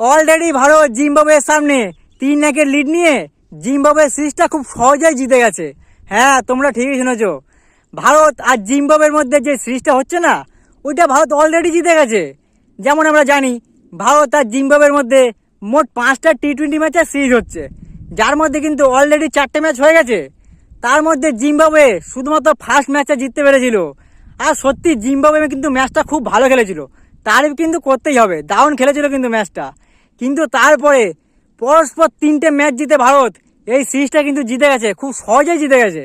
Already Bharat জিম্বাবুয়ের সামনে তিন একের লিড নিয়ে জিম্বাবুয়ের সিরিজটা খুব সহজেই জিতে গেছে। হ্যাঁ তোমরা ঠিকই শুনেছ। ভারত আর জিম্বাবুয়ের মধ্যে যে সিরিজটা হচ্ছে না, ওইটা ভারত অলরেডি জিতে গেছে। যেমন আমরা জানি, ভারত আর জিম্বাবুয়ের মধ্যে মোট পাঁচটা টি টোয়েন্টি ম্যাচের সিরিজ হচ্ছে। যার মধ্যে কিন্তু অলরেডি চারটে ম্যাচ হয়ে গেছে। তার মধ্যে জিম্বাবুয়ে শুধুমাত্র ফার্স্ট ম্যাচটা জিততে পেরেছিল। আর সত্যি জিম্বাবুয়ে কিন্তু ম্যাচটা খুব ভালো খেলেছিল। তারিফ কিন্তু করতেই হবে। দারুণ খেলেছিল কিন্তু ম্যাচটা কিন্তু তারপরে পরস্পর তিনটে ম্যাচ জিতে ভারত, এই সিরিজটা কিন্তু জিতে গেছে, খুব সহজেই জিতে গেছে।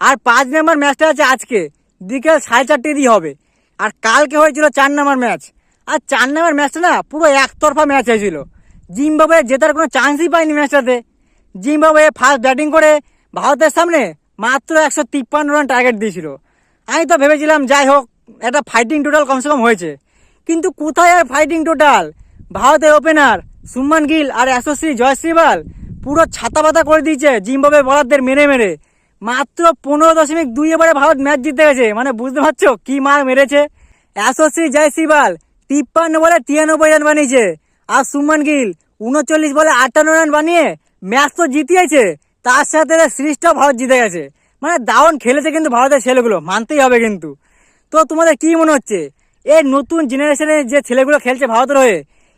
আর পাঁচ নম্বর ম্যাচটা আছে আজকে, বিকেল সাড়ে চারটে দিয়ে হবে। আর কালকে হয়েছিল চার নম্বর ম্যাচ আর চার নম্বর ম্যাচটা না, পুরো একতরফা ম্যাচ হয়েছিল। জিম্বাবুয়ে জেতার কোনো চান্সই পায়নি ম্যাচটাতে জিম্বাবুয়ে ফার্স্ট ব্যাটিং করে ভারতের সামনে মাত্র একশো তিপ্পান্ন রান টার্গেট দিয়েছিল। আমি তো ভেবেছিলাম, যাই হোক, একটা ফাইটিং টোটাল কমসে কম হয়েছে। কিন্তু কোথায় আর ফাইটিং টোটাল ভারতের ওপেনার সুমন গিল আর অ্যাসোসি জয়শ্রীবাল পুরো ছাতা পাতা করে দিয়েছে জিম্বাবুয়ে বলারদের মেরে মেরে। মাত্র পনেরো দশমিক দুই এবারে ভারত ম্যাচ জিতে গেছে। মানে বুঝতে পারছ কি মার মেরেছে? অ্যাসোসি জয়শ্রীবাল তিপ্পান্ন বলে তিরানব্বই রান বানিয়েছে। আর সুমন গিল উনচল্লিশ বলে আটান্ন রান বানিয়ে ম্যাচ তো জিতিয়েছে। তার সাথে সিরিজটাও ভারত জিতে গেছে। মানে দারুণ খেলেছে কিন্তু ভারতের ছেলেগুলো, মানতেই হবে কিন্তু। তো তোমাদের কি মনে হচ্ছে? এই নতুন জেনারেশনের যে ছেলেগুলো খেলছে ভারতের হয়ে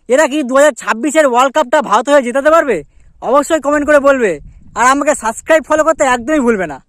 এরা কি দু হাজার ছাব্বিশের ওয়ার্ল্ড কাপটা ভারত হয়ে জেতাতে পারবে? অবশ্যই কমেন্ট করে বলবে। আর আমাকে সাবস্ক্রাইব ফলো করতে একদমই ভুলবে না।